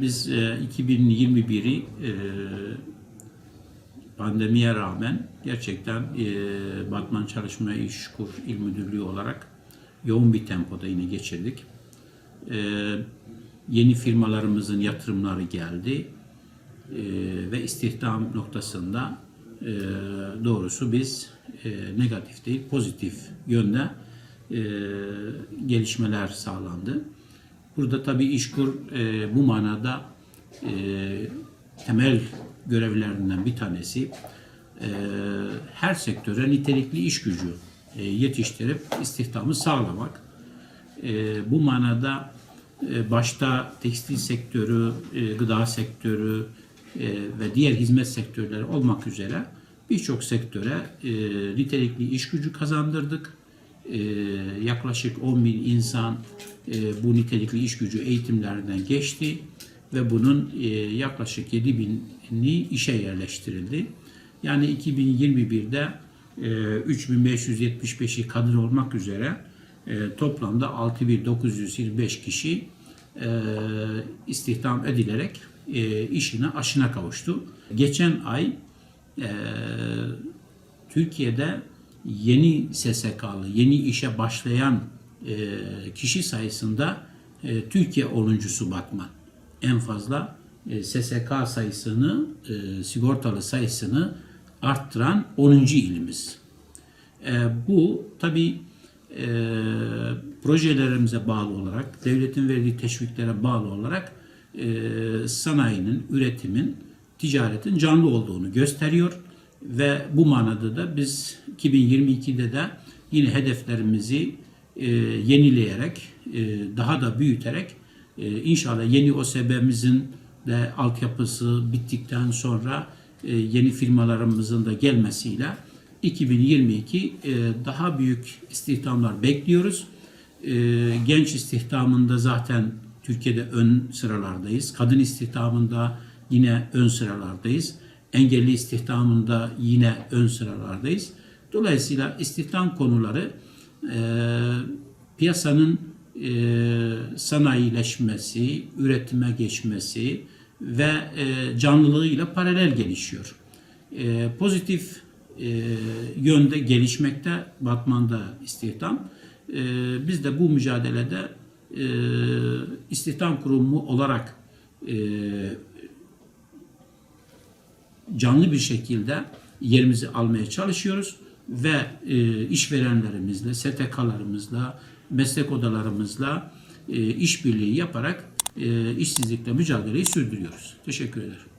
Biz e, 2021'i e, pandemiye rağmen gerçekten e, Batman Çalışma İşkur İl Müdürlüğü olarak yoğun bir tempoda yine geçirdik. E, yeni firmalarımızın yatırımları geldi E, ve istihdam noktasında e, doğrusu biz e, negatif değil pozitif yönde e, gelişmeler sağlandı. Burada tabii İşkur e, bu manada e, temel görevlerinden bir tanesi e, her sektöre nitelikli iş gücü e, yetiştirip istihdamı sağlamak. E, bu manada e, başta tekstil sektörü, e, gıda sektörü e, ve diğer hizmet sektörleri olmak üzere birçok sektöre e, nitelikli iş gücü kazandırdık. E, yaklaşık 10 bin insan e, bu nitelikli iş gücü eğitimlerinden geçti ve bunun e, yaklaşık 7 bini işe yerleştirildi. Yani 2021'de e, 3575'i kadın olmak üzere e, toplamda 6925 kişi e, istihdam edilerek e, işine aşına kavuştu. Geçen ay e, Türkiye'de yeni SSK'lı, yeni işe başlayan e, kişi sayısında e, Türkiye 10.sü Batman. En fazla e, SSK sayısını, e, sigortalı sayısını arttıran 10. ilimiz. E, bu tabi e, projelerimize bağlı olarak, devletin verdiği teşviklere bağlı olarak e, sanayinin, üretimin, ticaretin canlı olduğunu gösteriyor. Ve bu manada da biz 2022'de de yine hedeflerimizi e, yenileyerek, e, daha da büyüterek e, inşallah yeni OSB'mizin de altyapısı bittikten sonra e, yeni firmalarımızın da gelmesiyle 2022 e, daha büyük istihdamlar bekliyoruz. E, genç istihdamında zaten Türkiye'de ön sıralardayız. Kadın istihdamında yine ön sıralardayız. Engelli istihdamında yine ön sıralardayız. Dolayısıyla istihdam konuları e, piyasanın e, sanayileşmesi, üretime geçmesi ve e, canlılığıyla paralel gelişiyor. E, pozitif e, yönde gelişmekte Batman'da istihdam. E, biz de bu mücadelede e, istihdam kurumu olarak e, canlı bir şekilde yerimizi almaya çalışıyoruz ve e, işverenlerimizle, STK'larımızla, meslek odalarımızla e, işbirliği yaparak e, işsizlikle mücadeleyi sürdürüyoruz. Teşekkür ederim.